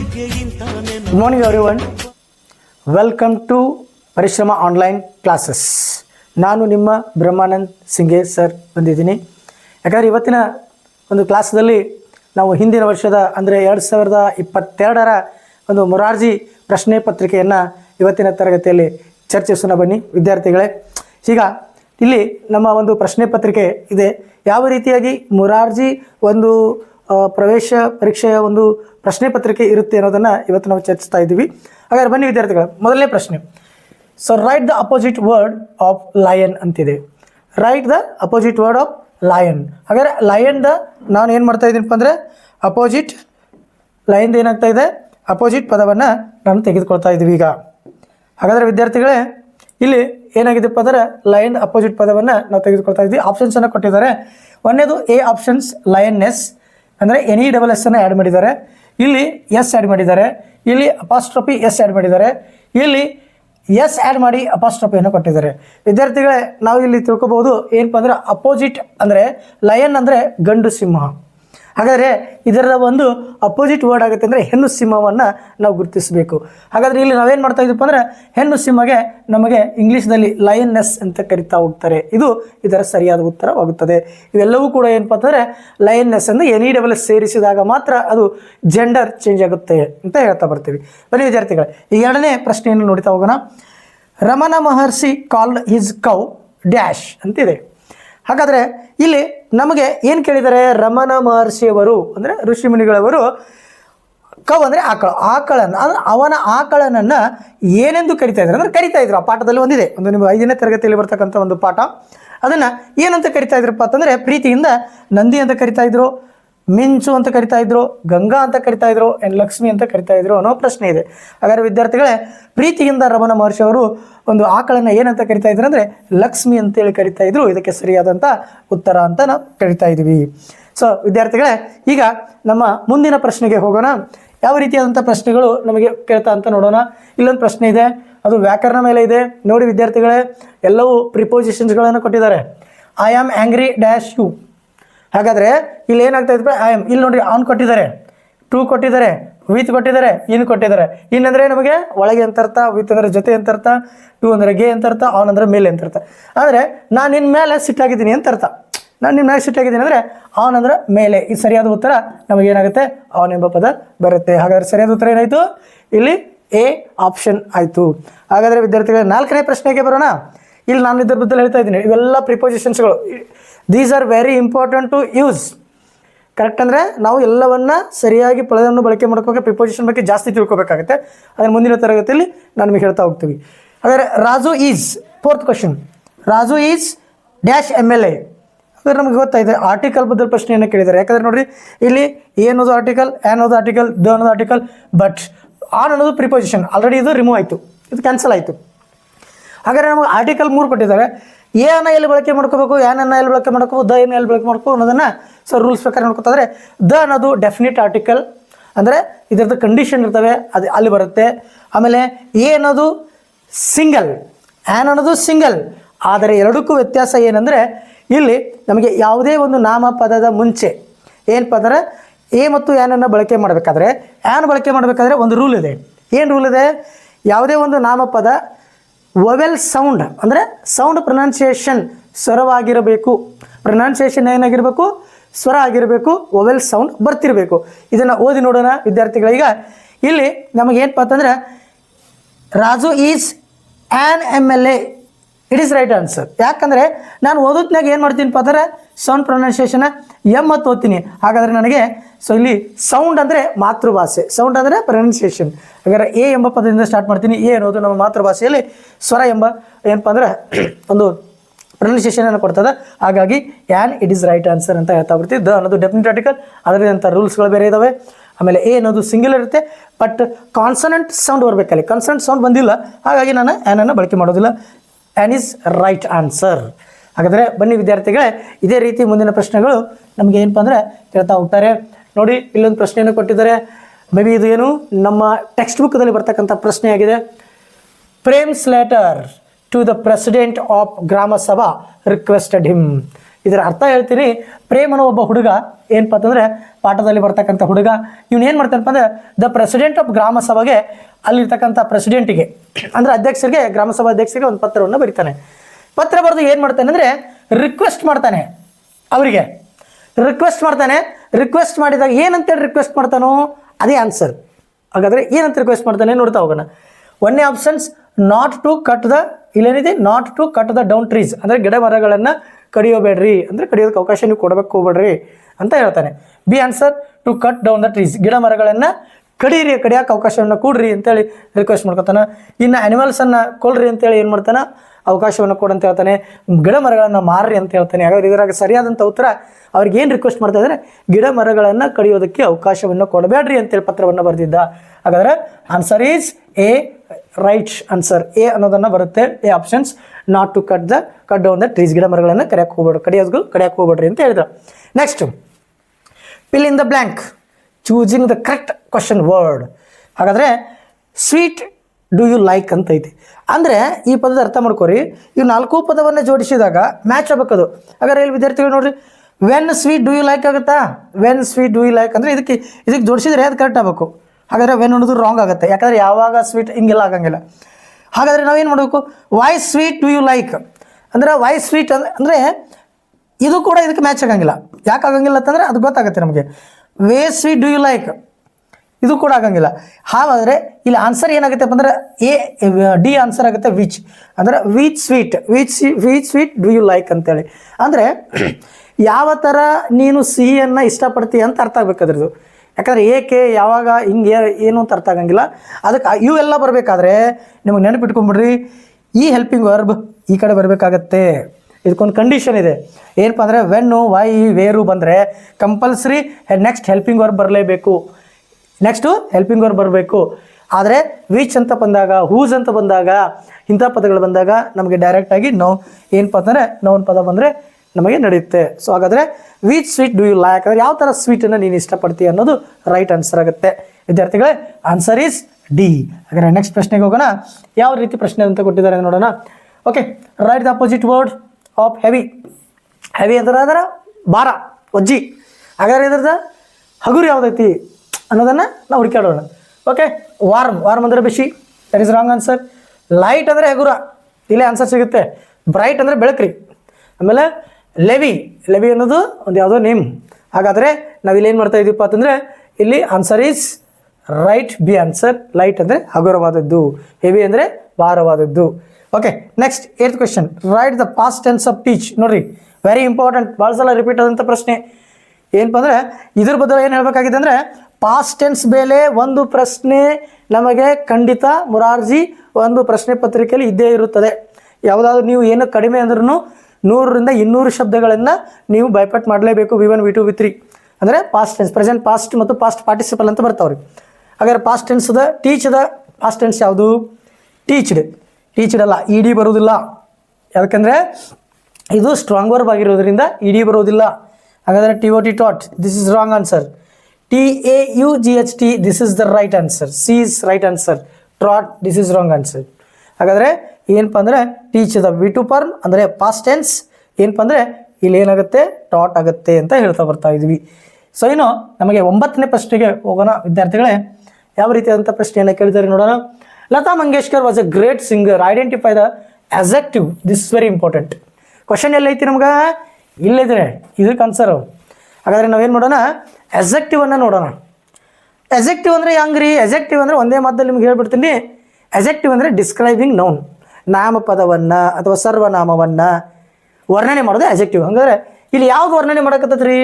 Good morning everyone welcome to Parishrama online classes ನಾನು ನಿಮ್ಮ Brahmanand ಸಿಂಗೆ sir ಬಂದಿದ್ದೀನಿ. ಯಾಕಂದರೆ ಇವತ್ತಿನ ಒಂದು ಕ್ಲಾಸ್ದಲ್ಲಿ ನಾವು ಹಿಂದಿನ ವರ್ಷದ, ಅಂದರೆ ಎರಡು ಸಾವಿರದ ಇಪ್ಪತ್ತೆರಡರ ಒಂದು ಮೊರಾರ್ಜಿ ಪ್ರಶ್ನೆ ಪತ್ರಿಕೆಯನ್ನು ಇವತ್ತಿನ ತರಗತಿಯಲ್ಲಿ ಚರ್ಚಿಸೋಣ ಬನ್ನಿ, ವಿದ್ಯಾರ್ಥಿಗಳೇ. ಈಗ ಇಲ್ಲಿ ನಮ್ಮ ಒಂದು ಪ್ರಶ್ನೆ ಪತ್ರಿಕೆ ಇದೆ. ಯಾವ ರೀತಿಯಾಗಿ ಮೊರಾರ್ಜಿ ಒಂದು ಪ್ರವೇಶ ಪರೀಕ್ಷೆಯ ಒಂದು ಪ್ರಶ್ನೆ ಪತ್ರಿಕೆ ಇರುತ್ತೆ ಅನ್ನೋದನ್ನು ಇವತ್ತು ನಾವು ಚರ್ಚಿಸ್ತಾ ಇದ್ದೀವಿ. ಹಾಗಾದ್ರೆ ಬನ್ನಿ ವಿದ್ಯಾರ್ಥಿಗಳು, ಮೊದಲನೇ ಪ್ರಶ್ನೆ. So write the opposite word of lion ಅಂತಿದೆ. Write the opposite word of lion ಹಾಗಾದ್ರೆ ಲಯನ್ ದ ನಾನು ಏನು ಮಾಡ್ತಾ ಇದ್ದೀನಿ ಅಂದರೆ ಅಪೋಸಿಟ್ ಲಯನ್ದ ಏನಾಗ್ತಾ ಇದೆ? ಅಪೋಸಿಟ್ ಪದವನ್ನು ನಾನು ತೆಗೆದುಕೊಳ್ತಾ ಇದ್ದೀವಿ ಈಗ. ಹಾಗಾದರೆ ವಿದ್ಯಾರ್ಥಿಗಳೇ, ಇಲ್ಲಿ ಏನಾಗಿದೆಪ್ಪ ಅಂದರೆ ಲಯನ್ ಅಪೋಸಿಟ್ ಪದವನ್ನು ನಾವು ತೆಗೆದುಕೊಳ್ತಾ ಇದ್ದೀವಿ. ಆಪ್ಷನ್ಸನ್ನು ಕೊಟ್ಟಿದ್ದಾರೆ. ಒಂದೇದು ಎ ಆಪ್ಷನ್ಸ್ ಲಯನ್ನೆಸ್ ಅಂದರೆ ಎನಿ ಡಬಲ್ ಎಸ್ ಅನ್ನು ಆ್ಯಡ್ ಮಾಡಿದ್ದಾರೆ. ಇಲ್ಲಿ ಎಸ್ ಆ್ಯಡ್ ಮಾಡಿದ್ದಾರೆ. ಇಲ್ಲಿ ಅಪಾಸ್ಟ್ರಫಿ ಎಸ್ ಆ್ಯಡ್ ಮಾಡಿದ್ದಾರೆ. ಇಲ್ಲಿ ಎಸ್ ಆ್ಯಡ್ ಮಾಡಿ ಅಪಾಸ್ಟ್ರಫಿಯನ್ನು ಕೊಟ್ಟಿದ್ದಾರೆ. ವಿದ್ಯಾರ್ಥಿಗಳೇ ನಾವು ಇಲ್ಲಿ ತಿಳ್ಕೊಬೋದು ಏನಪ್ಪ ಅಂದರೆ ಅಪೋಸಿಟ್ ಅಂದರೆ ಲಯನ್ ಅಂದರೆ ಗಂಡು ಸಿಂಹ. ಹಾಗಾದರೆ ಇದರ ಒಂದು ಅಪೋಸಿಟ್ ವರ್ಡ್ ಆಗುತ್ತೆ ಅಂದರೆ ಹೆಣ್ಣು ಸಿಂಹವನ್ನು ನಾವು ಗುರುತಿಸಬೇಕು. ಹಾಗಾದರೆ ಇಲ್ಲಿ ನಾವೇನು ಮಾಡ್ತಾ ಇದ್ದೀವಿ ಅಂದರೆ ಹೆಣ್ಣು ಸಿಂಹಗೆ ನಮಗೆ ಇಂಗ್ಲೀಷ್ನಲ್ಲಿ ಲಯನ್ನೆಸ್ ಅಂತ ಕರಿತಾ ಹೋಗ್ತಾರೆ. ಇದು ಇದರ ಸರಿಯಾದ ಉತ್ತರವಾಗುತ್ತದೆ. ಇವೆಲ್ಲವೂ ಕೂಡ ಏನಪ್ಪ ಅಂತಂದರೆ ಲಯನ್ನೆಸ್ ಅಂದರೆ ಎನಿ ಡಬಲ್ ಸೇರಿಸಿದಾಗ ಮಾತ್ರ ಅದು ಜೆಂಡರ್ ಚೇಂಜ್ ಆಗುತ್ತೆ ಅಂತ ಹೇಳ್ತಾ ಬರ್ತೀವಿ. ಬನ್ನಿ ವಿದ್ಯಾರ್ಥಿಗಳೇ, ಈ ಎರಡನೇ ಪ್ರಶ್ನೆಯನ್ನು ನೋಡ್ತಾ ಹೋಗೋಣ. Ramana Maharshi called his cow dash ಅಂತಿದೆ. ಹಾಗಾದರೆ ಇಲ್ಲಿ ನಮಗೆ ಏನು ಕೇಳಿದ್ದಾರೆ? ರಮಣ ಮಹರ್ಷಿಯವರು, ಅಂದರೆ ಋಷಿಮುನಿಗಳವರು ಕವ್ ಅಂದರೆ ಆಕಳು. ಆಕಳನ್ನು, ಅಂದರೆ ಅವನ ಆಕಳನನ್ನು ಏನೆಂದು ಕರಿತಾ ಇದ್ದಾರೆ? ಅಂದರೆ ಕರಿತಾ ಇದ್ರು. ಆ ಪಾಠದಲ್ಲಿ ಒಂದಿದೆ. ಒಂದು ನಿಮ್ಮ ಐದನೇ ತರಗತಿಯಲ್ಲಿ ಬರ್ತಕ್ಕಂಥ ಒಂದು ಪಾಠ. ಅದನ್ನು ಏನಂತ ಕರಿತಾ ಇದ್ರಪ್ಪ ಅಂತಂದರೆ ಪ್ರೀತಿಯಿಂದ ನಂದಿ ಅಂತ ಕರಿತಾ ಇದ್ರು, ಮಿಂಚು ಅಂತ ಕರಿತಾ ಇದ್ರು, ಗಂಗಾ ಅಂತ ಕರಿತಾ ಇದ್ರು ಆ್ಯಂಡ್ ಲಕ್ಷ್ಮಿ ಅಂತ ಕರಿತಾ ಇದ್ರು ಅನ್ನೋ ಪ್ರಶ್ನೆ ಇದೆ. ಹಾಗಾದರೆ ವಿದ್ಯಾರ್ಥಿಗಳೇ, ಪ್ರೀತಿಯಿಂದ ರಮಣ ಮಹರ್ಷಿ ಅವರು ಒಂದು ಆಕಳನ್ನು ಏನಂತ ಕರಿತಾ ಇದ್ರು ಅಂದರೆ ಲಕ್ಷ್ಮಿ ಅಂತೇಳಿ ಕರಿತಾ ಇದ್ರು. ಇದಕ್ಕೆ ಸರಿಯಾದಂಥ ಉತ್ತರ ಅಂತ ನಾವು ಕರಿತಾ ಇದ್ದೀವಿ ಸೊ ವಿದ್ಯಾರ್ಥಿಗಳೇ, ಈಗ ನಮ್ಮ ಮುಂದಿನ ಪ್ರಶ್ನೆಗೆ ಹೋಗೋಣ. ಯಾವ ರೀತಿಯಾದಂಥ ಪ್ರಶ್ನೆಗಳು ನಮಗೆ ಕೇಳ್ತಾ ಅಂತ ನೋಡೋಣ. ಇಲ್ಲೊಂದು ಪ್ರಶ್ನೆ ಇದೆ. ಅದು ವ್ಯಾಕರಣ ಮೇಲೆ ಇದೆ. ನೋಡಿ ವಿದ್ಯಾರ್ಥಿಗಳೇ, ಎಲ್ಲವೂ ಪ್ರಿಪೋಸಿಷನ್ಸ್ಗಳನ್ನು ಕೊಟ್ಟಿದ್ದಾರೆ. I am angry dash you ಹಾಗಾದರೆ ಇಲ್ಲಿ ಏನಾಗ್ತಾ ಇದ್ರೆ ಐ ಆಮ್ ಇಲ್ಲಿ ನೋಡಿ ಆನ್ ಕೊಟ್ಟಿದ್ದಾರೆ. ಟೂ ಕೊಟ್ಟಿದ್ದಾರೆ. ವಿತ್ ಕೊಟ್ಟಿದ್ದಾರೆ, ಇನ್ ಕೊಟ್ಟಿದ್ದಾರೆ. ಇನ್ ಅಂದರೆ ನಮಗೆ ಒಳಗೆ ಅಂತ ಅರ್ಥ, ವಿತ್ ಅಂದರೆ ಜೊತೆ ಅಂತ ಅರ್ಥ, ಟು ಅಂದರೆ ಗೆ ಅಂತ ಅರ್ಥ ಅಂದರೆ ಮೇಲೆ ಅಂತ ಅರ್ಥ. ನಾನು ನಿನ್ನ ಮೇಲೆ ಸಿಟ್ಟಾಗಿದ್ದೀನಿ ಅಂತ ಅರ್ಥ. ನಾನು ನಿಮ್ಮ ಮೇಲೆ ಸಿಟ್ಟಾಗಿದ್ದೀನಿ ಅಂದರೆ ಅಂದರೆ ಮೇಲೆ, ಈ ಸರಿಯಾದ ಉತ್ತರ ನಮಗೇನಾಗುತ್ತೆ ಆನ್ ಎಂಬ ಪದ ಬರುತ್ತೆ. ಹಾಗಾದ್ರೆ ಸರಿಯಾದ ಉತ್ತರ ಏನಾಯಿತು? ಇಲ್ಲಿ ಎ ಆಪ್ಷನ್ ಆಯಿತು. ಹಾಗಾದರೆ ವಿದ್ಯಾರ್ಥಿಗಳ, ನಾಲ್ಕನೇ ಪ್ರಶ್ನೆಗೆ ಬರೋಣ. ಇಲ್ಲಿ ನಾನು ಇದ್ರ ಬದಲು ಹೇಳ್ತಾ ಇದ್ದೀನಿ. ಇವೆಲ್ಲ ಪ್ರಿಪೋಸಿಷನ್ಸ್ಗಳು these are very important to use correct ಅಂದರೆ ನಾವು ಎಲ್ಲವನ್ನ ಸರಿಯಾಗಿ ಪದವನ್ನು ಬಳಕೆ ಮಾಡ್ಕೋಬೇಕು ಪ್ರಿಪೋಸಿಷನ್ ಬಗ್ಗೆ ಜಾಸ್ತಿ ತಿಳ್ಕೊಬೇಕಾಗುತ್ತೆ. ಅದರ ಮುಂದಿನ ತರಗತಿಯಲ್ಲಿ ನಾನು ನಿಮಗೆ ಹೇಳ್ತಾ ಹೋಗ್ತೀವಿ. ಹಾಗಾದರೆ Raju is fourth question Raju is dash M L A ಅಂದರೆ ನಮಗೆ ಗೊತ್ತಾಯಿದೆ ಆರ್ಟಿಕಲ್ ಬದಲು ಪ್ರಶ್ನೆಯನ್ನು ಕೇಳಿದ್ದಾರೆ. ಯಾಕಂದರೆ ನೋಡ್ರಿ, ಇಲ್ಲಿ ಎ ಅನ್ನೋದು ಆರ್ಟಿಕಲ್ ಎ ಅನ್ನೋದು ಆರ್ಟಿಕಲ್ ದ ಅನ್ನೋದು ಆರ್ಟಿಕಲ್ ಬಟ್ ಆನ್ ಅನ್ನೋದು ಪ್ರಿಪೋಸಿಷನ್ ಆಲ್ರೆಡಿ ಇದು ರಿಮೂವ್ ಆಯಿತು. ಇದು ಕ್ಯಾನ್ಸಲ್ ಆಯಿತು. ಹಾಗಾದರೆ ನಮಗೆ ಆರ್ಟಿಕಲ್ ಮೂರು ಕೊಟ್ಟಿದ್ದಾರೆ. ಅನ್ನ ಎಲ್ಲಿ ಬಳಕೆ ಮಾಡ್ಕೋಬೇಕು ಏನನ್ನ ಎಲ್ಲಿ ಬಳಕೆ ಮಾಡ್ಕೋಬೇಕು, ದ ಏನು ಎಲ್ಲಿ ಬಳಕೆ ಮಾಡ್ಕೋ ಅನ್ನೋದನ್ನ ಸೊ ರೂಲ್ಸ್ ಪ್ರಕಾರ ನೋಡ್ಕೊತಾದ್ರೆ ದ ಅನ್ನೋದು ಡೆಫಿನಿಟ್ ಆರ್ಟಿಕಲ್ ಅಂದರೆ ಇದರದ್ದು ಕಂಡೀಷನ್ ಇರ್ತವೆ, ಅದು ಅಲ್ಲಿ ಬರುತ್ತೆ. ಆಮೇಲೆ ಎ ಅನ್ನೋದು ಸಿಂಗಲ್ ಆ್ಯನ್ ಅನ್ನೋದು ಸಿಂಗಲ್ ಆದರೆ ಎರಡಕ್ಕೂ ವ್ಯತ್ಯಾಸ ಏನಂದರೆ ಇಲ್ಲಿ ನಮಗೆ ಯಾವುದೇ ಒಂದು ನಾಮಪದದ ಮುಂಚೆ ಏನಪ್ಪ ಅಂದರೆ ಎ ಮತ್ತು ಆ್ಯನನ್ನು ಬಳಕೆ ಮಾಡಬೇಕಾದ್ರೆ ಆ್ಯನ್ ಬಳಕೆ ಮಾಡಬೇಕಾದ್ರೆ ಒಂದು ರೂಲ್ ಇದೆ. ಏನು ರೂಲ್ ಇದೆ? ಯಾವುದೇ ಒಂದು ನಾಮಪದ ವೊವೆಲ್ ಸೌಂಡ್ ಅಂದರೆ ಸೌಂಡ್ ಪ್ರೊನೌನ್ಸಿಯೇಷನ್ ಸ್ವರವಾಗಿರಬೇಕು. ಪ್ರೊನೌನ್ಸಿಯೇಷನ್ ಏನಾಗಿರಬೇಕು? ಸ್ವರ ಆಗಿರಬೇಕು ವೊವೆಲ್ ಸೌಂಡ್ ಬರ್ತಿರಬೇಕು. ಇದನ್ನು ಓದಿ ನೋಡೋಣ ವಿದ್ಯಾರ್ಥಿಗಳೀಗ ಇಲ್ಲಿ ನಮಗೇನಪ್ಪ ಅಂತಂದ್ರೆ Raju is an M L A it is right answer ಯಾಕಂದರೆ ನಾನು ಓದೋತ್ನಾಗ ಏನು ಮಾಡ್ತೀನಿ ಅಂದರೆ ಸೌಂಡ್ ಪ್ರೊನೌನ್ಸಿಯೇಷನ್ ಎಂ ಮತ್ತು ಓದ್ತೀನಿ. ಹಾಗಾದರೆ ನನಗೆ ಸೊ ಇಲ್ಲಿ ಸೌಂಡ್ ಅಂದರೆ ಮಾತೃಭಾಷೆ. ಸೌಂಡ್ ಅಂದರೆ ಪ್ರೊನೌನ್ಸಿಯೇಷನ್ ಹಾಗಾದ್ರೆ ಎ ಎಂಬ ಪದದಿಂದ ಸ್ಟಾರ್ಟ್ ಮಾಡ್ತೀನಿ. ಎ ಅನ್ನೋದು ನಮ್ಮ ಮಾತೃಭಾಷೆಯಲ್ಲಿ ಸ್ವರ ಎಂಬ ಏನಪ್ಪ ಅಂದರೆ ಒಂದು ಪ್ರೊನೌನ್ಸಿಯೇಷನನ್ನು ಕೊಡ್ತದೆ. ಹಾಗಾಗಿ ಯಾನ್ ಇಟ್ ಈಸ್ ರೈಟ್ ಆನ್ಸರ್ ಅಂತ ಹೇಳ್ತಾ ಬರ್ತೀವಿ ದ ಅನ್ನೋದು ಡೆಫಿನೆಟ್ ಆರ್ಟಿಕಲ್ ಅದರಿಂದ ರೂಲ್ಸ್ಗಳು ಬೇರೆ ಇದ್ದಾವೆ ಆಮೇಲೆ ಎ ಅನ್ನೋದು ಸಿಂಗಲ್ ಇರುತ್ತೆ. ಬಟ್ ಕಾನ್ಸನೆಂಟ್ ಸೌಂಡ್ ಬರಬೇಕಲ್ಲಿ. ಕಾನ್ಸನೆಂಟ್ ಸೌಂಡ್ ಬಂದಿಲ್ಲ. ಹಾಗಾಗಿ ನಾನು ಆ್ಯನನ್ನು ಬಳಕೆ ಮಾಡೋದಿಲ್ಲ. ಆ್ಯನ್ ಇಸ್ ರೈಟ್ ಆನ್ಸರ್ ಹಾಗಾದರೆ ಬನ್ನಿ ವಿದ್ಯಾರ್ಥಿಗಳೇ, ಇದೇ ರೀತಿ ಮುಂದಿನ ಪ್ರಶ್ನೆಗಳು ನಮಗೆ ಏನಪ್ಪ ಅಂದರೆ ಕೇಳ್ತಾ ಹೋಗ್ತಾರೆ. ನೋಡಿ, ಇಲ್ಲೊಂದು ಪ್ರಶ್ನೆಯನ್ನು ಕೊಟ್ಟಿದ್ದಾರೆ. ಮೇ ಬಿ ಇದು ಏನು? ನಮ್ಮ ಟೆಕ್ಸ್ಟ್ ಬುಕ್ದಲ್ಲಿ ಬರ್ತಕ್ಕಂಥ ಪ್ರಶ್ನೆಯಾಗಿದೆ Prem's letter to the president of gram sabha requested him ಇದರ ಅರ್ಥ ಹೇಳ್ತೀನಿ. ಪ್ರೇಮನ ಒಬ್ಬ ಹುಡುಗ ಏನಪ್ಪ ಅಂತಂದರೆ ಪಾಠದಲ್ಲಿ ಬರ್ತಕ್ಕಂಥ ಹುಡುಗ. ಇವನು ಏನು ಮಾಡ್ತಾನಪ್ಪ ಅಂದ್ರೆ ದ ಪ್ರೆಸಿಡೆಂಟ್ ಆಫ್ ಗ್ರಾಮ ಸಭೆಗೆ ಅಲ್ಲಿರ್ತಕ್ಕಂಥ ಪ್ರೆಸಿಡೆಂಟಿಗೆ ಅಂದರೆ ಅಧ್ಯಕ್ಷರಿಗೆ, ಗ್ರಾಮ ಸಭಾ ಅಧ್ಯಕ್ಷರಿಗೆ ಒಂದು ಪತ್ರವನ್ನು ಬರೀತಾನೆ. ಪತ್ರ ಬರೆದು ಏನು ಮಾಡ್ತಾನೆ ಅಂದರೆ ರಿಕ್ವೆಸ್ಟ್ ಮಾಡ್ತಾನೆ ಅವರಿಗೆ. ರಿಕ್ವೆಸ್ಟ್ ಮಾಡ್ತಾನೆ. ರಿಕ್ವೆಸ್ಟ್ ಮಾಡಿದಾಗ ಏನಂತೇಳಿ ರಿಕ್ವೆಸ್ಟ್ ಮಾಡ್ತಾನೋ ಅದೇ ಆನ್ಸರ್ ಹಾಗಾದರೆ ಏನಂತ ರಿಕ್ವೆಸ್ಟ್ ಮಾಡ್ತಾನೆ ನೋಡ್ತಾ ಹೋಗೋಣ. ಒನ್ನೇ options not to cut the ಇಲ್ಲೇನಿದೆ? Not to cut the down trees ಅಂದರೆ ಗಿಡ ಮರಗಳನ್ನು ಕಡಿಯೋಬೇಡ್ರಿ. ಅಂದರೆ ಕಡಿಯೋದಕ್ಕೆ ಅವಕಾಶ ನೀವು ಕೊಡಬೇಕು, ಹೋಗ್ಬೇಡ್ರಿ ಅಂತ ಹೇಳ್ತಾನೆ. B answer to cut down the trees ಗಿಡ ಮರಗಳನ್ನು ಕಡೀರಿ, ಕಡಿಯೋಕೆ ಅವಕಾಶವನ್ನು ಕೊಡ್ರಿ ಅಂತೇಳಿ ರಿಕ್ವೆಸ್ಟ್ ಮಾಡ್ಕೊತಾನೆ. ಇನ್ನು ಆ್ಯನಿಮಲ್ಸನ್ನು ಕೊಡ್ರಿ ಅಂತೇಳಿ ಏನು ಮಾಡ್ತಾನೆ? ಅವಕಾಶವನ್ನು ಕೊಡು ಅಂತ ಹೇಳ್ತಾನೆ ಗಿಡ ಮರಗಳನ್ನು ಮಾರ್ರಿ ಅಂತ ಹೇಳ್ತಾನೆ. ಹಾಗಾದ್ರೆ ಇದರಾಗ ಸರಿಯಾದಂಥ ಉತ್ತರ ಅವ್ರಿಗೆ ಏನು ರಿಕ್ವೆಸ್ಟ್ ಮಾಡ್ತಾ ಇದ್ದಾರೆ ಗಿಡ ಮರಗಳನ್ನು ಕಡಿಯೋದಕ್ಕೆ ಅವಕಾಶವನ್ನು ಕೊಡಬೇಡ್ರಿ ಅಂತೇಳಿ ಪತ್ರವನ್ನು ಬರೆದಿದ್ದ. ಹಾಗಾದ್ರೆ answer is A right answer A ಅನ್ನೋದನ್ನು ಬರುತ್ತೆ. A options not to cut the cut down the trees ಗಿಡ ಮರಗಳನ್ನು ಕಡಿಯಕ್ಕೆ ಹೋಗ್ಬೇಡ್ರಿ. ಕಡಿಯೋದು ಕಡಿಯಕ್ಕೆ ಹೋಗ್ಬೇಡ್ರಿ ಅಂತ ಹೇಳಿದ್ರು. Next fill in the blank choosing the correct question word ಹಾಗಾದರೆ ಸ್ವೀಟ್ ಡೂ ಯು ಲೈಕ್ ಅಂತ ಐತಿ ಅಂದರೆ ಈ ಪದದ ಅರ್ಥ ಮಾಡ್ಕೋರಿ, ಈ ನಾಲ್ಕು ಪದವನ್ನು ಜೋಡಿಸಿದಾಗ ಮ್ಯಾಚ್ ಆಗ್ಬೇಕದು. ಹಾಗಾದ್ರೆ ಇಲ್ಲಿ ವಿದ್ಯಾರ್ಥಿಗಳು ನೋಡ್ರಿ when sweet do you like ಆಗುತ್ತಾ? When sweet do you like ಅಂದರೆ ಇದಕ್ಕೆ ಇದಕ್ಕೆ ಜೋಡಿಸಿದ್ರೆ ಅದು ಕರೆಕ್ಟ್ ಆಗಬೇಕು. ಹಾಗಾದರೆ ವೆನ್ ಅನ್ನೋದು ರಾಂಗ್ ಆಗುತ್ತೆ. ಯಾಕಂದರೆ ಯಾವಾಗ ಸ್ವೀಟ್ ಹಿಂಗೆಲ್ಲ ಆಗಂಗಿಲ್ಲ. ಹಾಗಾದರೆ ನಾವೇನು ಮಾಡಬೇಕು? Why sweet do you like ಅಂದರೆ ವೈ ಸ್ವೀಟ್ ಅಂದರೆ ಇದು ಕೂಡ ಇದಕ್ಕೆ ಮ್ಯಾಚ್ ಆಗಂಗಿಲ್ಲ. ಯಾಕೆ ಆಗಂಗಿಲ್ಲ ಅಂತಂದರೆ ಅದು ಗೊತ್ತಾಗುತ್ತೆ ನಮಗೆ. Where sweet do you like ಇದು ಕೂಡ ಆಗಂಗಿಲ್ಲ. ಹಾಗಾದರೆ ಇಲ್ಲಿ ಆನ್ಸರ್ ಏನಾಗುತ್ತೆ ಅಂದರೆ ಎ, ಡಿ ಆನ್ಸರ್ ಆಗುತ್ತೆ ವಿಚ್ ಅಂದರೆ which sweet which which sweet do you like ಅಂತೇಳಿ. ಅಂದರೆ ಯಾವ ಥರ ನೀನು ಸಿಹಿಯನ್ನು ಇಷ್ಟಪಡ್ತೀಯ ಅಂತ ಅರ್ಥ ಆಗ್ಬೇಕು ಅದ್ರದ್ದು. ಯಾಕಂದರೆ ಏಕೆ, ಯಾವಾಗ, ಹಿಂಗೆ, ಏನು ಅಂತ ಅರ್ಥ ಆಗಂಗಿಲ್ಲ. ಅದಕ್ಕೆ, ಇವೆಲ್ಲ ಬರಬೇಕಾದ್ರೆ ನಿಮಗೆ ನೆನಪಿಟ್ಕೊಂಬಿಡ್ರಿ. ಈ ಹೆಲ್ಪಿಂಗ್ ವರ್ಬ್ ಈ ಕಡೆ ಬರಬೇಕಾಗತ್ತೆ. ಇದಕ್ಕೊಂದು ಕಂಡೀಷನ್ ಇದೆ. ಏನಪ್ಪ ಅಂದರೆ ವೆನ್ನು ವೈ ವೇರು ಬಂದರೆ ಕಂಪಲ್ಸರಿ ನೆಕ್ಸ್ಟ್ ಹೆಲ್ಪಿಂಗ್ ವರ್ಬ್ ಬರಲೇಬೇಕು. ನೆಕ್ಸ್ಟು ಹೆಲ್ಪಿಂಗ್ ವರ್ಬ್ ಬರಬೇಕು. ಆದರೆ ವೀಚ್ ಅಂತ ಬಂದಾಗ ಹೂಸ್ ಅಂತ ಬಂದಾಗ, ಇಂಥ ಪದಗಳು ಬಂದಾಗ ನಮಗೆ ಡೈರೆಕ್ಟಾಗಿ ನೋ ಏನಪ್ಪ ಅಂತಂದರೆ ನೋನ್ ಪದ ಬಂದರೆ ನಮಗೆ ನಡೆಯುತ್ತೆ ಸೊ ಹಾಗಾದರೆ which sweet do you like ಅಂದರೆ ಯಾವ ಥರ ಸ್ವೀಟನ್ನು ನೀನು ಇಷ್ಟಪಡ್ತೀಯ ಅನ್ನೋದು ರೈಟ್ ಆನ್ಸರ್ ಆಗುತ್ತೆ. ವಿದ್ಯಾರ್ಥಿಗಳೇ ಆನ್ಸರ್ ಈಸ್ ಡಿ ಹಾಗಾದರೆ ನೆಕ್ಸ್ಟ್ ಪ್ರಶ್ನೆಗೆ ಹೋಗೋಣ. ಯಾವ ರೀತಿ ಪ್ರಶ್ನೆ ಅಂತ ಕೊಟ್ಟಿದ್ದಾರೆ ನೋಡೋಣ. Okay write the opposite word of heavy heavy ಅಂದ್ರೆ ಅದರ ಭಾರ, ಒಜ್ಜಿ. ಹಾಗಾದ್ರೆ ಇದ್ರದ ಹಗುರು ಯಾವುದೈತಿ? ಅನ್ನೋದನ್ನು ನಾವು ಹುಡುಕಾಡೋಣ ಓಕೆ ವಾರ್ಮ್ ವಾರ್ಮ್ ಅಂದರೆ ಬಿಸಿ that is wrong answer light ಅಂದರೆ ಹಗುರ. ಇಲ್ಲೇ ಆನ್ಸರ್ ಸಿಗುತ್ತೆ. ಬ್ರೈಟ್ ಅಂದರೆ ಬೆಳಕ್ರಿ. ಆಮೇಲೆ ಲೆವಿ ಲೆವಿ ಅನ್ನೋದು ಒಂದು ಯಾವುದೋ ನೇಮ್ ಹಾಗಾದರೆ ನಾವು ಇಲ್ಲಿ ಏನು ಮಾಡ್ತಾ ಇದ್ದೀವಪ್ಪ ಅಂತಂದರೆ, ಇಲ್ಲಿ answer is right B answer light ಅಂದರೆ ಹಗುರವಾದದ್ದು. ಹೆವಿ ಅಂದರೆ ಭಾರವಾದದ್ದು. Okay next eighth question write the past tense of teach ನೋಡ್ರಿ ವೆರಿ ಇಂಪಾರ್ಟೆಂಟ್ ಭಾಳ ಸಲ ರಿಪೀಟ್ ಆದಂಥ ಪ್ರಶ್ನೆ. ಏನಪ್ಪ ಅಂದರೆ, ಇದ್ರ ಬದಲು ಏನು ಹೇಳಬೇಕಾಗಿದೆ ಅಂದರೆ ಪಾಸ್ಟ್ ಟೆನ್ಸ್ ಮೇಲೆ ಒಂದು ಪ್ರಶ್ನೆ ನಮಗೆ ಖಂಡಿತ ಮುರಾರ್ಜಿ ಒಂದು ಪ್ರಶ್ನೆ ಪತ್ರಿಕೆಯಲ್ಲಿ ಇದ್ದೇ ಇರುತ್ತದೆ. ಯಾವುದಾದ್ರೂ ನೀವು ಏನು ಕಡಿಮೆ ಅಂದ್ರೂ ನೂರರಿಂದ ಇನ್ನೂರು ಶಬ್ದಗಳನ್ನು ನೀವು ಬೈಪಟ್ ಮಾಡಲೇಬೇಕು V one V two V three ಅಂದರೆ ಪಾಸ್ಟ್ ಟೆನ್ಸ್ ಪ್ರೆಸೆಂಟ್ ಪಾಸ್ಟ್ ಮತ್ತು ಪಾಸ್ಟ್ ಪಾರ್ಟಿಸಿಪಲ್ ಅಂತ ಬರ್ತಾವ್ರಿ. ಹಾಗಾದ್ರೆ ಪಾಸ್ಟ್ ಟೆನ್ಸ್ದ ಟೀಚ್ದ ಪಾಸ್ಟ್ ಟೆನ್ಸ್ ಯಾವುದು? ಟೀಚ್ಡ್ ಟೀಚ್ಡ್ ಅಲ್ಲ ಇ ಡಿ ಬರೋದಿಲ್ಲ ಯಾಕಂದರೆ ಇದು ಸ್ಟ್ರಾಂಗ್ ವರ್ಬ್ ಆಗಿರೋದ್ರಿಂದ ಇ ಡಿ ಬರೋದಿಲ್ಲ ಹಾಗಾದರೆ T O T taught this is wrong answer T this is the right answer C is right answer trot this is wrong answer ಹಾಗಾದರೆ ಏನಪ್ಪ ಅಂದರೆ teach the V two form ಅಂದರೆ past tense ಏನಪ್ಪ ಅಂದರೆ ಇಲ್ಲಿ ಏನಾಗುತ್ತೆ? ಟಾಟ್ ಆಗುತ್ತೆ ಅಂತ ಹೇಳ್ತಾ ಬರ್ತಾ ಇದ್ವಿ. ಸೊ ಏನು ನಮಗೆ ಒಂಬತ್ತನೇ ಪ್ರಶ್ನೆಗೆ ಹೋಗೋಣ. ವಿದ್ಯಾರ್ಥಿಗಳೇ, ಯಾವ ರೀತಿಯಾದಂಥ ಪ್ರಶ್ನೆಯನ್ನು ಕೇಳಿದ್ದಾರೆ ನೋಡೋಣ. Lata Mangeshkar was a great singer identify the adjective this very important question ಎಲ್ಲೈತಿ ನಮ್ಗೆ? ಇಲ್ಲಿದ್ರೆ ಇದಕ್ಕೆ ಆನ್ಸರು ಹಾಗಾದರೆ ನಾವೇನು ಮಾಡೋಣ? ಎಜೆಕ್ಟಿವನ್ನು ನೋಡೋಣ. ಎಜೆಕ್ಟಿವ್ ಅಂದರೆ ಹೆಂಗ್ರಿ ಎಜೆಕ್ಟಿವ್ ಅಂದರೆ ಒಂದೇ ಮಾತಲ್ಲಿ ನಿಮ್ಗೆ ಹೇಳ್ಬಿಡ್ತೀನಿ. ಎಜೆಕ್ಟಿವ್ ಅಂದರೆ ಡಿಸ್ಕ್ರೈಬಿಂಗ್ ನೌನ್ ನಾಮಪದವನ್ನು ಅಥವಾ ಸರ್ವನಾಮವನ್ನು ವರ್ಣನೆ ಮಾಡೋದು ಎಜೆಕ್ಟಿವ್ ಹಂಗಾದ್ರೆ ಇಲ್ಲಿ ಯಾವ್ದು ವರ್ಣನೆ ಮಾಡಕತ್ತದ್ರಿ?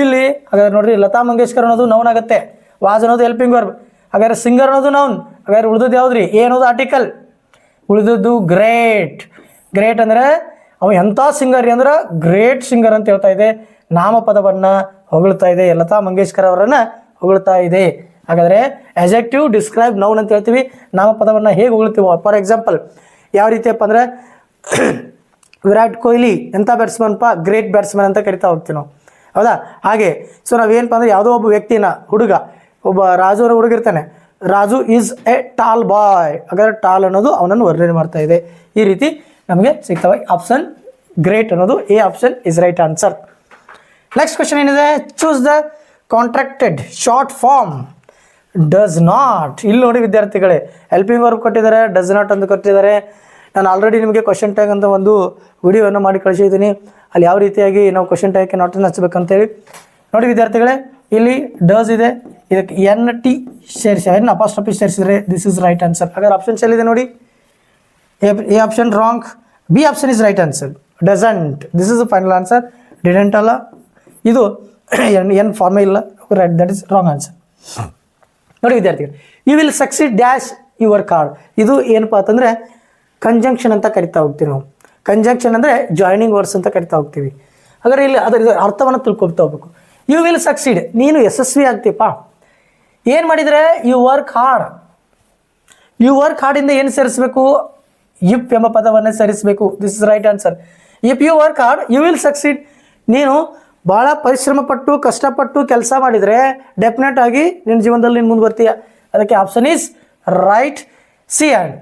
ಇಲ್ಲಿ ಹಾಗಾದ್ರೆ ನೋಡ್ರಿ, ಲತಾ ಮಂಗೇಶ್ಕರ್ ಅನ್ನೋದು ನೌನ್ ಆಗುತ್ತೆ. ವಾಜ್ ಅನ್ನೋದು ಹೆಲ್ಪಿಂಗ್ ವರ್ಬ್ ಹಾಗಾದ್ರೆ ಸಿಂಗರ್ ಅನ್ನೋದು ನೌನ್ ಹಾಗಾದ್ರೆ ಉಳಿದದ್ದು ಯಾವ್ದು ರೀ ಏನೋದು ಆರ್ಟಿಕಲ್ ಉಳಿದದ್ದು ಗ್ರೇಟ್ ಗ್ರೇಟ್ ಅಂದರೆ ಅವ ಎಂಥ ಸಿಂಗರ್ ರೀ ಅಂದ್ರೆ ಗ್ರೇಟ್ ಸಿಂಗರ್ ಅಂತ ಹೇಳ್ತಾ ಇದೆ. ನಾಮಪದವನ್ನು ಹೊಗಳ್ತಾ ಇದೆ. ಲತಾ ಮಂಗೇಶ್ಕರ್ ಅವರನ್ನು ಹೊಗಳ್ತಾ ಇದೆ. ಹಾಗಾದರೆ ಎಜೆಕ್ಟಿವ್ ಡಿಸ್ಕ್ರೈಬ್ ನೌನ್ ಅಂತ ಹೇಳ್ತೀವಿ. ನಾಮಪದವನ್ನು ಹೇಗೆ ಹೊಗಳ್ತೀವಿ ಫಾರ್ ಎಕ್ಸಾಂಪಲ್ ಯಾವ ರೀತಿಯಪ್ಪ ಅಂದರೆ ವಿರಾಟ್ ಕೊಹ್ಲಿ ಎಂಥ ಬ್ಯಾಟ್ಸ್ಮನ್ಪ ಗ್ರೇಟ್ ಬ್ಯಾಟ್ಸ್ಮನ್ ಅಂತ ಕರಿತಾ ಹೋಗ್ತೀವಿ ನಾವು. ಹೌದಾ? ಹಾಗೆ ಸೊ ನಾವೇನಪ್ಪ ಅಂದರೆ ಯಾವುದೋ ಒಬ್ಬ ವ್ಯಕ್ತಿನ ಹುಡುಗ, ಒಬ್ಬ ರಾಜು ಅವರ ಹುಡುಗ ಇರ್ತಾನೆ. Raju is a tall boy ಹಾಗಾದ್ರೆ ಟಾಲ್ ಅನ್ನೋದು ಅವನನ್ನು ವರ್ಣನೆ ಮಾಡ್ತಾ ಇದೆ. ಈ ರೀತಿ ನಮಗೆ ಸಿಗ್ತವೆ ಆಪ್ಷನ್ ಗ್ರೇಟ್ ಅನ್ನೋದು A option is right answer next question ಏನಿದೆ? Choose the contracted short form does not ಇಲ್ಲಿ ನೋಡಿ ವಿದ್ಯಾರ್ಥಿಗಳೇ ಹೆಲ್ಪಿಂಗ್ ವರ್ಕ್ ಕೊಟ್ಟಿದ್ದಾರೆ ಡಸ್ ನಾಟ್ ಅಂತ ಕೊಟ್ಟಿದ್ದಾರೆ. ನಾನು ಆಲ್ರೆಡಿ ನಿಮಗೆ ಕ್ವಶನ್ ಟ್ಯಾಗ್ ಅಂತ ಒಂದು ವಿಡಿಯೋವನ್ನು ಮಾಡಿ ಕಳಿಸಿದ್ದೀನಿ. ಅಲ್ಲಿ ಯಾವ ರೀತಿಯಾಗಿ ನಾವು ಕ್ವಶನ್ ಟ್ಯಾಗ್ಗೆ ನಾಟನ್ನು ಹಚ್ಚಬೇಕಂತೇಳಿ ನೋಡಿ ವಿದ್ಯಾರ್ಥಿಗಳೇ, ಇಲ್ಲಿ ಡಸ್ ಇದೆ. ಇದಕ್ಕೆ ಎನ್ ಟಿ ಸೇರಿಸಿ ಎನ್ ಅಪಾಸ್ಟ್ರಫಿ ಸೇರಿಸಿದರೆ ದಿಸ್ ಇಸ್ ರೈಟ್ ಆನ್ಸರ್ ಹಾಗಾದ್ರೆ ಆಪ್ಷನ್ಸ್ ಎಲ್ಲಿದೆ ನೋಡಿ? A option wrong B option is right answer doesn't this is final answer didn't ಅಲ್ಲ. ಇದು ಎನ್ ಏನು ಫಾರ್ಮೇ ಇಲ್ಲ. Right that is wrong answer ನೋಡಿ ವಿದ್ಯಾರ್ಥಿಗಳು you will succeed dash your card ಇದು ಏನಪ್ಪ ಅಂತಂದರೆ ಕಂಜಂಕ್ಷನ್ ಅಂತ ಕರಿತಾ ಹೋಗ್ತೀವಿ ನಾವು. ಕಂಜಂಕ್ಷನ್ ಅಂದರೆ ಜಾಯ್ನಿಂಗ್ ವರ್ಡ್ಸ್ ಅಂತ ಕರಿತಾ ಹೋಗ್ತೀವಿ. ಹಾಗಾದ್ರೆ ಇಲ್ಲಿ ಅದರ ಅರ್ಥವನ್ನು ತಿಳ್ಕೊಳ್ತಾ ಹೋಗ್ಬೇಕು. ಯು ವಿಲ್ ಸಕ್ಸೀಡ್ ನೀನು ಯಶಸ್ವಿ ಆಗ್ತೀಯಪ್ಪ. ಏನು ಮಾಡಿದರೆ you work hard you work ಹಾರ್ಡಿಂದ ಏನು ಸೇರಿಸಬೇಕು? ಇಪ್ ಎಂಬ ಪದವನ್ನು ಸೇರಿಸಬೇಕು. This is right answer if you work hard you will succeed ನೀನು ಭಾಳ ಪರಿಶ್ರಮ ಪಟ್ಟು, ಕಷ್ಟಪಟ್ಟು ಕೆಲಸ ಮಾಡಿದರೆ ಡೆಫಿನೆಟ್ ಆಗಿ ನಿನ್ನ ಜೀವನದಲ್ಲಿ ನೀನು ಮುಂದೆ ಬರ್ತೀಯ ಅದಕ್ಕೆ option is right C and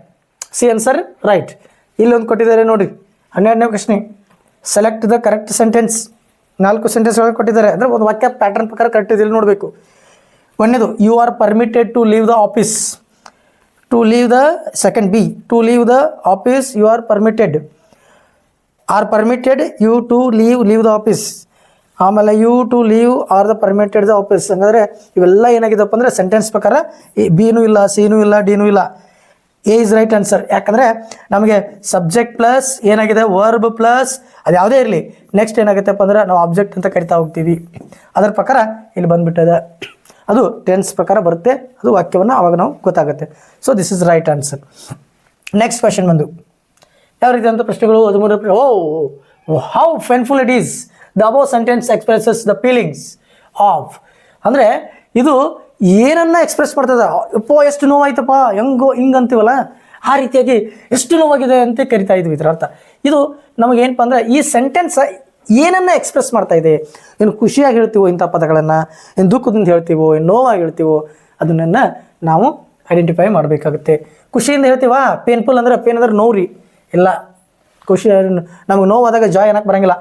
C answer right ಇಲ್ಲೊಂದು ಕೊಟ್ಟಿದ್ದಾರೆ ನೋಡಿ. ಹನ್ನೆರಡನೇ ಪ್ರಶ್ನೆ. ಸೆಲೆಕ್ಟ್ ದ ಕರೆಕ್ಟ್ ಸೆಂಟೆನ್ಸ್ ನಾಲ್ಕು ಸೆಂಟೆನ್ಸ್ ಒಳಗೆ ಕೊಟ್ಟಿದ್ದಾರೆ. ಅಂದರೆ ಒಂದು ವಾಕ್ಯ ಪ್ಯಾಟರ್ನ್ ಪ್ರಕಾರ ಕರೆಕ್ಟ್ ಇದೆ ಇಲ್ಲಿ ನೋಡಬೇಕು. ಒಂದೇದು you are permitted to leave the office to leave the second B to leave the office you are permitted are permitted you to leave leave the office ಆಮೇಲೆ you to leave are the permitted the office ಹಂಗಂದ್ರೆ ಇವೆಲ್ಲ ಏನಾಗಿದೆಪ್ಪ ಅಂದರೆ sentence ಪ್ರಕಾರ ಬಿನೂ ಇಲ್ಲ ಸಿನೂ ಇಲ್ಲ ಡಿನೂ ಇಲ್ಲ. A is right answer ಯಾಕಂದರೆ ನಮಗೆ ಸಬ್ಜೆಕ್ಟ್ ಪ್ಲಸ್ ಏನಾಗಿದೆ? ವರ್ಬ್ ಪ್ಲಸ್ ಅದು ಯಾವುದೇ ಇರಲಿ. ನೆಕ್ಸ್ಟ್ ಏನಾಗುತ್ತಪ್ಪ ಅಂದ್ರೆ ನಾವು ಆಬ್ಜೆಕ್ಟ್ ಅಂತ ಕರಿತಾ ಹೋಗ್ತೀವಿ. ಅದರ ಪ್ರಕಾರ ಇಲ್ಲಿ ಬಂದುಬಿಟ್ಟಿದೆ. ಅದು ಟೆನ್ಸ್ ಪ್ರಕಾರ ಬರುತ್ತೆ. ಅದು ವಾಕ್ಯವನ್ನು ಆವಾಗ ನಾವು ಗೊತ್ತಾಗುತ್ತೆ. So this is right answer next question ಬಂದು. ಯಾವ ರೀತಿಯಂಥ ಪ್ರಶ್ನೆಗಳು ಹದಿಮೂರು O how painful it is the above sentence expresses the feelings of ಅಂದರೆ ಇದು ಏನನ್ನ ಎಕ್ಸ್ಪ್ರೆಸ್ ಮಾಡ್ತದೆ ಅಪ್ಪೋ ಎಷ್ಟು ನೋವಾಯ್ತಪ್ಪ, ಹೆಂಗೋ ಹಿಂಗೆ ಅಂತೀವಲ್ಲ ಆ ರೀತಿಯಾಗಿ ಎಷ್ಟು ನೋವಾಗಿದೆ ಅಂತ ಕರಿತಾ ಇದ್ವಿ ಇದರ ಅರ್ಥ. ಇದು ನಮಗೇನಪ್ಪ ಅಂದರೆ ಈ ಸೆಂಟೆನ್ಸ್ ಏನನ್ನ ಎಕ್ಸ್ಪ್ರೆಸ್ ಮಾಡ್ತಾ ಇದೆ? ಏನು ಖುಷಿಯಾಗಿ ಹೇಳ್ತೀವೋ ಇಂಥ ಪದಗಳನ್ನು? ಏನು ದುಃಖದಿಂದ ಹೇಳ್ತೀವೋ? ಏನು ನೋವಾಗಿ ಹೇಳ್ತೀವೋ? ಅದನ್ನ ನಾವು ಐಡೆಂಟಿಫೈ ಮಾಡಬೇಕಾಗುತ್ತೆ. ಖುಷಿಯಿಂದ ಹೇಳ್ತೀವಾ? ಪೇನ್ಫುಲ್ ಅಂದರೆ ಪೇನ್ ಅಂದ್ರೆ ನೋವ್ರಿ. ಇಲ್ಲ, ಖುಷಿ, ನಮಗೆ ನೋವಾದಾಗ ಜಾಯ್ ಅನ್ನಕ್ಕೆ ಬರಂಗಿಲ್ಲ.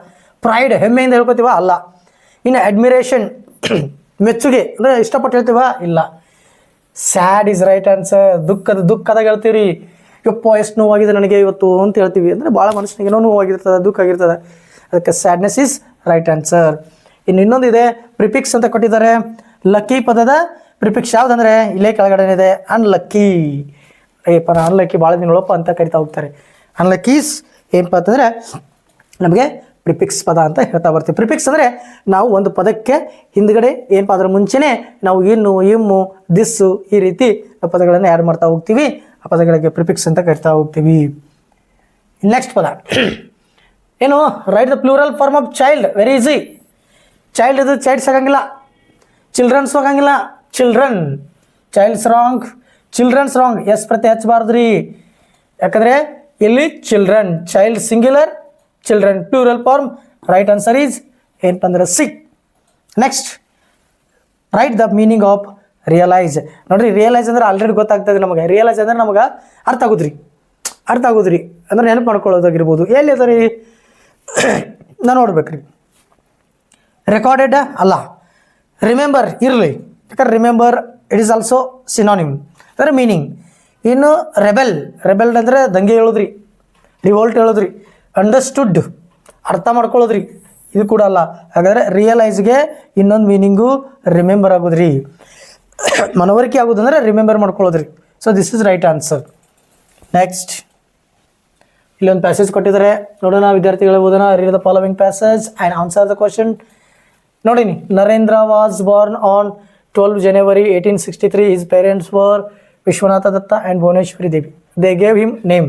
ಪ್ರೈಡ್ ಹೆಮ್ಮೆಯಿಂದ ಹೇಳ್ಕೊತೀವ? ಅಲ್ಲ. ಇನ್ನು ಅಡ್ಮಿರೇಷನ್ ಮೆಚ್ಚುಗೆ, ಅಂದರೆ ಇಷ್ಟಪಟ್ಟು ಹೇಳ್ತೀವ? ಇಲ್ಲ. ಸ್ಯಾಡ್ ಇಸ್ ರೈಟ್ ಆನ್ಸರ್ ದುಃಖದ ದುಃಖದಾಗ ಹೇಳ್ತೀವಿ ಯಪ್ಪ, ಎಷ್ಟು ನೋವಾಗಿದೆ ನನಗೆ ಇವತ್ತು ಅಂತ ಹೇಳ್ತೀವಿ. ಅಂದರೆ ಭಾಳ ಮನುಷ್ಯನಿಗೆ ಏನೋ ನೋವಾಗಿರ್ತದೆ, ದುಃಖ ಆಗಿರ್ತದೆ. ಅದಕ್ಕೆ ಸ್ಯಾಡ್ನೆಸ್ ಇಸ್ ರೈಟ್ ಆನ್ಸರ್ ಇನ್ನು ಇನ್ನೊಂದು ಇದೆ. ಪ್ರಿಪಿಕ್ಸ್ ಅಂತ ಕೊಟ್ಟಿದ್ದಾರೆ. ಲಕ್ಕಿ ಪದದ ಪ್ರಿಪಿಕ್ಸ್ ಯಾವುದಂದ್ರೆ? ಇಲ್ಲೇ ಕೆಳಗಡೆ ಇದೆ ಅನ್ಲಕ್ಕಿ ಏಪ ಅನ್ಲಕ್ಕಿ ಭಾಳ ದಿನಗಳಪ್ಪ ಅಂತ ಕರಿತಾ ಹೋಗ್ತಾರೆ. ಅನ್ಲಕ್ಕೀಸ್ ಏನಪ್ಪ ಅಂತಂದರೆ, ನಮಗೆ ಪ್ರಿಪಿಕ್ಸ್ ಪದ ಅಂತ ಹೇಳ್ತಾ ಬರ್ತೀವಿ. ಪ್ರಿಪಿಕ್ಸ್ ಅಂದರೆ ನಾವು ಒಂದು ಪದಕ್ಕೆ ಹಿಂದ್ಗಡೆ ಏನಪ್ಪ ಅದರ ಮುಂಚೆನೇ ನಾವು ಇನ್ನು, ಇಮ್ಮು, ದಿಸ್ಸು ಈ ರೀತಿ ಪದಗಳನ್ನು ಆ್ಯಡ್ ಮಾಡ್ತಾ ಹೋಗ್ತೀವಿ. ಆ ಪದಗಳಿಗೆ ಪ್ರಿಪಿಕ್ಸ್ ಅಂತ ಕರಿತಾ ಹೋಗ್ತೀವಿ. ನೆಕ್ಸ್ಟ್ ಪದ. ಏನು? Write the plural form of child very easy child ಇದು ಚೈಲ್ಡ್ಸ್ ಆಗಂಗಿಲ್ಲ. ಚಿಲ್ಡ್ರನ್ಸ್ ಹೋಗಂಗಿಲ್ಲ children childs wrong childrens wrong S ಪ್ರತಿ ಹಚ್ಚಬಾರ್ದು ರೀ ಯಾಕಂದರೆ ಇಲ್ಲಿ children child singular children plural form right answer is ಏನಪ್ಪ ಅಂದ್ರೆ C. Next write the meaning of realise ನೋಡ್ರಿ ರಿಯಲೈಸ್ ಅಂದ್ರೆ ಆಲ್ರೆಡಿ ಗೊತ್ತಾಗ್ತದೆ ನಮಗೆ. ರಿಯಲೈಸ್ ಅಂದ್ರೆ ನಮಗೆ ಅರ್ಥ ಆಗುದ್ರಿ. ಅರ್ಥ ಆಗುದ್ರಿ. ಅಂದ್ರೆ ನೆನಪು ಮಾಡ್ಕೊಳ್ಳೋದಾಗಿರ್ಬೋದು. ಎಲ್ಲಿ ಅದ ರೀ ನಾನು ನೋಡ್ಬೇಕ್ರಿ. ರೆಕಾರ್ಡೆಡ್ ಅಲ್ಲ. ರಿಮೆಂಬರ್ ಇರಲಿ. ಯಾಕಂದ್ರೆ remember it is also synonym ಅಂದರೆ ಮೀನಿಂಗ್ ಇನ್ನು ರೆಬೆಲ್ ರೆಬೆಲ್ ಅಂದರೆ ದಂಗೆ ಹೇಳೋದ್ರಿ. ರಿವೋಲ್ಟ್ ಹೇಳೋದ್ರಿ. ಅಂಡರ್ಸ್ಟುಡ್ ಅರ್ಥ ಮಾಡ್ಕೊಳ್ಳೋದ್ರಿ. ಇದು ಕೂಡ ಅಲ್ಲ. ಹಾಗಾದರೆ ರಿಯಲೈಸ್ಗೆ ಇನ್ನೊಂದು ಮೀನಿಂಗು ರಿಮೆಂಬರ್ ಆಗೋದ್ರಿ. ಮನವರಿಕೆ ಆಗೋದಂದ್ರೆ remember ಮಾಡ್ಕೊಳ್ಳೋದ್ರಿ. So this is right answer next ಇಲ್ಲೊಂದು ಪ್ಯಾಸೇಜ್ ಕೊಟ್ಟಿದ್ದಾರೆ. ನೋಡೋಣ ವಿದ್ಯಾರ್ಥಿಗಳು ಓದೋಣ. Read the following passage and answer the question ನೋಡಿನಿ. Narendra was born on twelve January eighteen sixty three his parents were Vishwanatha Datta and Bhuvaneshwari Devi they gave him name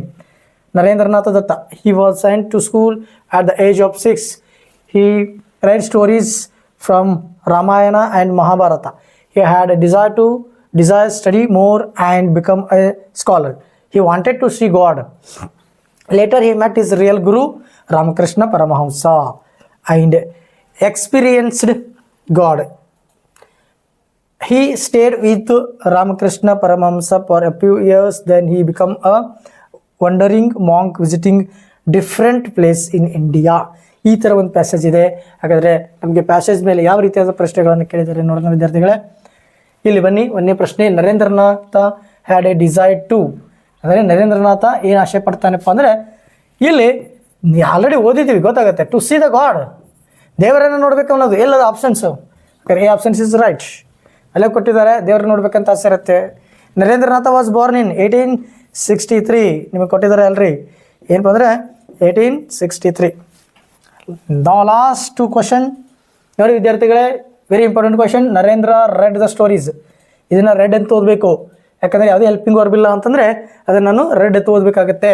Narendranath Datta. He was sent to school at the age of six. He read stories from Ramayana and Mahabharata. He had a desire to desire study more and become a scholar. He wanted to see God. Later he met his real guru Ramakrishna Paramahamsa and experienced God. He stayed with Ramakrishna Paramahamsa for a few years, then he became a wandering monk visiting different place in India ಈ ಥರ ಒಂದು passage ಇದೆ. ಹಾಗಾದರೆ ನಮಗೆ passage ಮೇಲೆ ಯಾವ ರೀತಿಯಾದ ಪ್ರಶ್ನೆಗಳನ್ನು ಕೇಳಿದ್ದಾರೆ ನೋಡೋಣ ವಿದ್ಯಾರ್ಥಿಗಳೇ. ಇಲ್ಲಿ ಬನ್ನಿ ಒಂದನೇ ಪ್ರಶ್ನೆ. Narendranath had a decide to ಅಂದರೆ ನರೇಂದ್ರನಾಥ ಏನು ಆಸೆ ಪಡ್ತಾನಪ್ಪ ಅಂದರೆ, ಇಲ್ಲಿ ಆಲ್ರೆಡಿ ಓದಿದ್ದೀವಿ, ಗೊತ್ತಾಗುತ್ತೆ. ಟು ಸಿ ದ ಗಾಡ್ ದೇವರನ್ನು ನೋಡಬೇಕು ಅನ್ನೋದು ಎಲ್ಲದ options A options is right ಅಲ್ಲೇ ಕೊಟ್ಟಿದ್ದಾರೆ, ದೇವರನ್ನು ನೋಡಬೇಕಂತ ಆಸೆ ಇರುತ್ತೆ. Narendranath was born in eighteen sixty three ನಿಮಗೆ ಕೊಟ್ಟಿದ್ದಾರೆ ಅಲ್ರಿ. ಏನಪ್ಪ ಅಂದರೆ eighteen sixty three the last two question ನೋಡಿ ವಿದ್ಯಾರ್ಥಿಗಳೇ very important question Narendra read the stories ಇದನ್ನು ರೆಡ್ ಅಂತ ಓದಬೇಕು. ಯಾಕಂದರೆ ಯಾವುದೇ ಹೆಲ್ಪಿಂಗ್ ವರ್ಬಿಲ್ಲ ಅಂತಂದರೆ ಅದನ್ನು ನಾನು ರೆಡ್ ಅಂತ ಓದಬೇಕಾಗತ್ತೆ.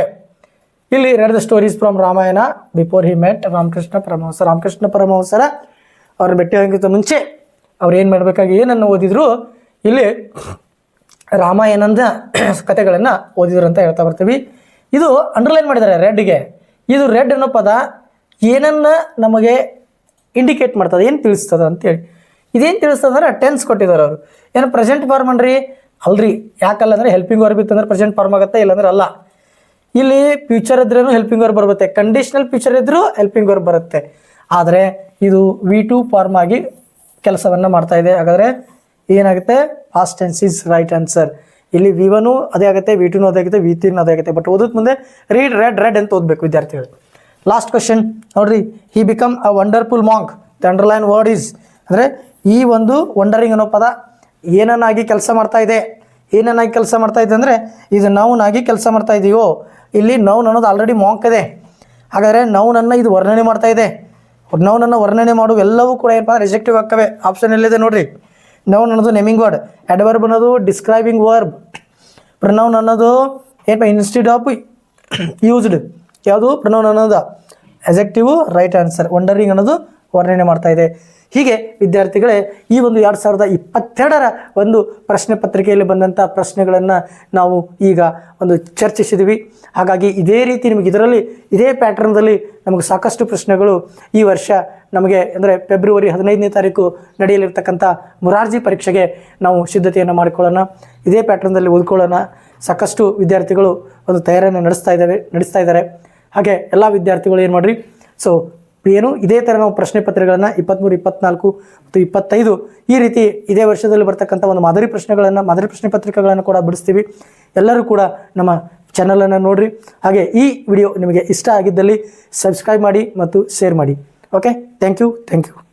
ಇಲ್ಲಿ read the stories from Ramayana before he met Ramakrishna Paramahamsa. Ramakrishna ಪರಮಹಂಸರ ಅವ್ರ ಭೇಟಿಯಾಗಿಂತ ಮುಂಚೆ ಅವ್ರು ಏನು ಮಾಡಬೇಕಾಗಿ ಏನನ್ನು ಓದಿದ್ರು, ಇಲ್ಲಿ ರಾಮಾಯಣದ ಕಥೆಗಳನ್ನು ಓದಿದ್ರು ಅಂತ ಹೇಳ್ತಾ ಬರ್ತೀವಿ. ಇದು ಅಂಡರ್ಲೈನ್ ಮಾಡಿದ್ದಾರೆ ರೆಡ್ಗೆ ಇದು ರೆಡ್ ಅನ್ನೋ ಪದ ಏನನ್ನ ನಮಗೆ ಇಂಡಿಕೇಟ್ ಮಾಡ್ತದೆ, ಏನು ತಿಳಿಸ್ತದ ಅಂತೇಳಿ ಇದೇನು ತಿಳಿಸ್ತದೆ ಅಂದರೆ ಟೆನ್ಸ್ ಕೊಟ್ಟಿದ್ದಾರೆ ಅವರು. ಏನು ಪ್ರೆಸೆಂಟ್ ಫಾರ್ಮ್ ಅನ್ರಿ? ಅಲ್ರಿ. ಯಾಕಲ್ಲ ಅಂದರೆ ಹೆಲ್ಪಿಂಗ್ ವರ್ಬ್ ಇತ್ತಂದ್ರೆ ಪ್ರೆಸೆಂಟ್ ಫಾರ್ಮ್ ಆಗುತ್ತೆ ಇಲ್ಲಾಂದ್ರೆ ಅಲ್ಲ. ಇಲ್ಲಿ ಫ್ಯೂಚರ್ ಇದ್ರೂ ಹೆಲ್ಪಿಂಗ್ ವರ್ಬ್ ಬರುತ್ತೆ. ಕಂಡೀಷನಲ್ ಫ್ಯೂಚರ್ ಇದ್ದರೂ ಹೆಲ್ಪಿಂಗ್ ವರ್ಬ್ ಬರುತ್ತೆ. ಆದರೆ ಇದು ವಿ ಟು ಫಾರ್ಮ್ ಆಗಿ ಕೆಲಸವನ್ನು ಮಾಡ್ತಾ ಇದೆ. ಹಾಗಾದರೆ ಏನಾಗುತ್ತೆ? Past tense is right answer ಇಲ್ಲಿ ವಿ ಒನು ಅದೇ ಆಗುತ್ತೆ ವಿ ಟೂನು ಅದೇ ಆಗುತ್ತೆ ವಿ ತ್ರೀನು ಅದೇ ಆಗುತ್ತೆ. ಬಟ್ ಓದೋದ್ ಮುಂದೆ ರೀಡ್ ರೆಡ್ ರೆಡ್ ಅಂತ ಓದಬೇಕು, ವಿದ್ಯಾರ್ಥಿಗಳು. ಲಾಸ್ಟ್ ಕ್ವಶನ್ ನೋಡ್ರಿ he become a wonderful monk the underline word is ಅಂದರೆ ಈ ಒಂದು ವಂಡರಿಂಗ್ ಅನ್ನೋ ಪದ ಏನನ್ನಾಗಿ ಕೆಲಸ ಮಾಡ್ತಾ ಇದೆ? ಏನನ್ನಾಗಿ ಕೆಲಸ ಮಾಡ್ತಾ ಇದೆ ಅಂದರೆ, ಇದು ನೌನಾಗಿ ಕೆಲಸ ಮಾಡ್ತಾ ಇದೆಯೋ? ಇಲ್ಲಿ ನೌನ್ ಅನ್ನೋದು ಆಲ್ರೆಡಿ ಮಾಂಕ್ ಇದೆ ಹಾಗಾದರೆ ನೌನನ್ನು ಇದು ವರ್ಣನೆ ಮಾಡ್ತಾ ಇದೆ. ನೌನನ್ನು ವರ್ಣನೆ ಮಾಡುವ ಎಲ್ಲವೂ ಕೂಡ ಏನಪ್ಪ ರಿಜೆಕ್ಟಿವ್ ಆಗ್ತವೆ. ಆಪ್ಷನ್ ಎಲ್ಲಿದೆ ನೋಡ್ರಿ? ನೌನ್ ಅನ್ನೋದು ನೆಮಿಂಗ್ ವರ್ಡ್ ಅಡ್ವರ್ಬ್ ಅನ್ನೋದು ಡಿಸ್ಕ್ರೈಬಿಂಗ್ ವರ್ಬ್ ಪ್ರನೌನ್ ಅನ್ನೋದು ಏನಪ್ಪ? ಇನ್ಸ್ಟಿಟ್ಯೂಟ್ ಆಫ್ ಯೂಸ್ಡ್ ಯಾವುದು? ಪ್ರನೌನ್ ಅನ್ನೋದು ಎಜೆಕ್ಟಿವ್ ರೈಟ್ ಆನ್ಸರ್ ವಂಡರಿಂಗ್ ಅನ್ನೋದು ವರ್ಣನೆ ಮಾಡ್ತಾ ಇದೆ. ಹೀಗೆ ವಿದ್ಯಾರ್ಥಿಗಳೇ, ಈ ಒಂದು ಎರಡು ಸಾವಿರದ ಇಪ್ಪತ್ತೆರಡರ ಒಂದು ಪ್ರಶ್ನೆ ಪತ್ರಿಕೆಯಲ್ಲಿ ಬಂದಂಥ ಪ್ರಶ್ನೆಗಳನ್ನು ನಾವು ಈಗ ಒಂದು ಚರ್ಚಿಸಿದ್ವಿ. ಹಾಗಾಗಿ ಇದೇ ರೀತಿ ನಿಮಗೆ ಇದರಲ್ಲಿ ಇದೇ ಪ್ಯಾಟರ್ನ್ದಲ್ಲಿ ನಮಗೆ ಸಾಕಷ್ಟು ಪ್ರಶ್ನೆಗಳು ಈ ವರ್ಷ ನಮಗೆ ಅಂದರೆ ಫೆಬ್ರವರಿ ಹದಿನೈದನೇ ತಾರೀಕು ನಡೆಯಲಿರ್ತಕ್ಕಂಥ ಮುರಾರ್ಜಿ ಪರೀಕ್ಷೆಗೆ ನಾವು ಸಿದ್ಧತೆಯನ್ನು ಮಾಡಿಕೊಳ್ಳೋಣ. ಇದೇ ಪ್ಯಾಟರ್ನ್ದಲ್ಲಿ ಓದ್ಕೊಳ್ಳೋಣ. ಸಾಕಷ್ಟು ವಿದ್ಯಾರ್ಥಿಗಳು ಒಂದು ತಯಾರಿಯನ್ನು ನಡೆಸ್ತಾ ಇದ್ದಾವೆ ನಡೆಸ್ತಾ ಇದ್ದಾರೆ. ಹಾಗೆ ಎಲ್ಲ ವಿದ್ಯಾರ್ಥಿಗಳು ಏನು ಮಾಡಿರಿ? ಸೊ ಏನು? ಇದೇ ಥರ ನಾವು ಪ್ರಶ್ನೆ ಪತ್ರಗಳನ್ನು ಇಪ್ಪತ್ತ್ಮೂರು ಇಪ್ಪತ್ನಾಲ್ಕು ಮತ್ತು ಇಪ್ಪತ್ತೈದು ಈ ರೀತಿ ಇದೇ ವರ್ಷದಲ್ಲಿ ಬರ್ತಕ್ಕಂಥ ಒಂದು ಮಾದರಿ ಪ್ರಶ್ನೆಗಳನ್ನು, ಮಾದರಿ ಪ್ರಶ್ನೆ ಪತ್ರಿಕೆಗಳನ್ನು ಕೂಡ ಬಿಡಿಸ್ತೀವಿ. ಎಲ್ಲರೂ ಕೂಡ ನಮ್ಮ ಚಾನಲನ್ನು ನೋಡಿರಿ. ಹಾಗೆ ಈ ವಿಡಿಯೋ ನಿಮಗೆ ಇಷ್ಟ ಆಗಿದ್ದಲ್ಲಿ ಸಬ್ಸ್ಕ್ರೈಬ್ ಮಾಡಿ ಮತ್ತು ಶೇರ್ ಮಾಡಿ. Okay thank you thank you